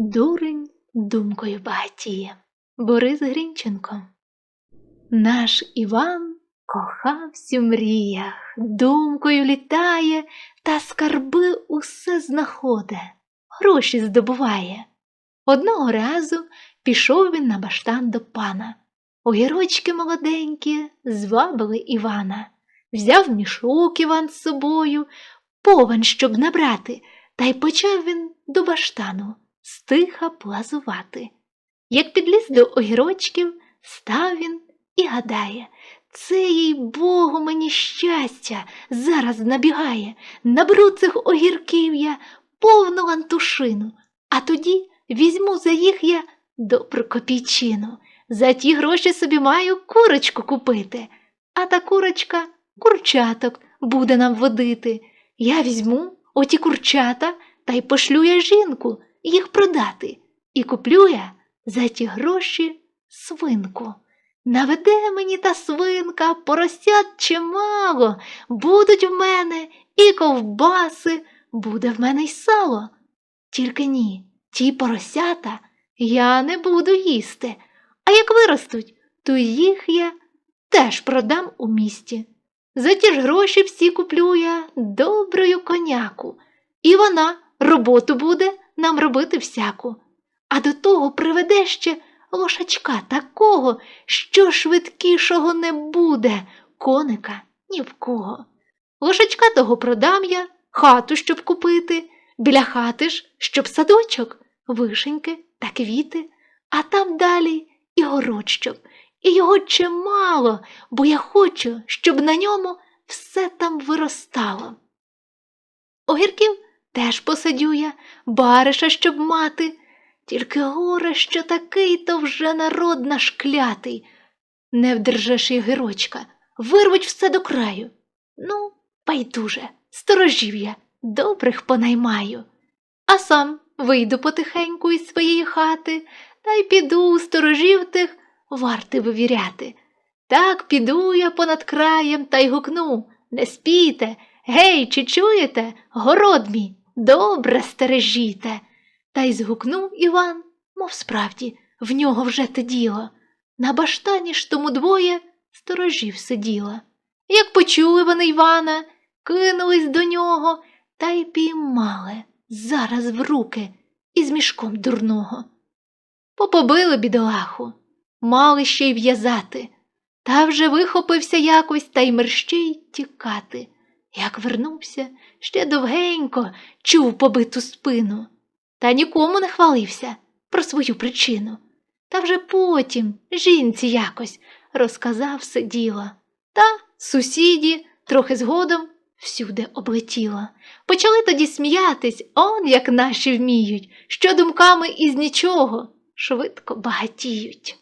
Дурень думкою багатіє. Борис Грінченко. Наш Іван кохався в мріях, думкою літає та скарби усе знаходе, гроші здобуває. Одного разу пішов він на баштан до пана. Огірочки молоденькі звабили Івана. Взяв мішок Іван з собою, повен, щоб набрати, та й почав він до баштану стиха плазувати. Як підліз до огірочків, став він і гадає, це їй Богу мені щастя зараз набігає, наберу цих огірків я повну лантушину, а тоді візьму за їх я добру копійчину. За ті гроші собі маю курочку купити, а та курочка курчаток буде нам водити. Я візьму оті курчата та й пошлю я жінку їх продати, і куплю я за ті гроші свинку. Наведе мені та свинка поросят чимало, будуть в мене і ковбаси, буде в мене й сало. Тільки ні, ті поросята я не буду їсти, а як виростуть, то їх я теж продам у місті. За ті ж гроші всі куплю я доброю коняку, і вона роботу буде нам робити всяку. А до того приведе ще лошачка такого, що швидкішого не буде, коника ні в кого. Лошачка того продам я, хату, щоб купити, біля хати ж, щоб садочок, вишеньки та квіти, а там далі і городчик, і його чимало, бо я хочу, щоб на ньому все там виростало. Огірків теж посадю я, бариша, щоб мати, тільки горе, що такий то вже народ наш клятий. Не вдержиш і гирочка, вирвуть все до краю. Ну, байдуже, сторожів я, добрих понаймаю. А сам вийду потихеньку із своєї хати та й піду у сторожів тих варти вивіряти. Так піду я понад краєм та й гукну Не спійте, гей, чи чуєте? Город мій, добре стережіте. Та й згукнув Іван, мов справді, в нього вже те діло. На баштані ж тому двоє сторожів сиділо. Як почули вони Івана, кинулись до нього та й піймали зараз в руки із мішком дурного. Попобили бідолаху, мали ще й в'язати, та вже вихопився якось та й мерщій тікати. Як вернувся, ще довгенько чув побиту спину, та нікому не хвалився про свою причину. Та вже потім жінці якось розказав все діло. Та сусіді трохи згодом всюди облетіло. Почали тоді сміятись, он як наші вміють, що думками із нічого швидко багатіють.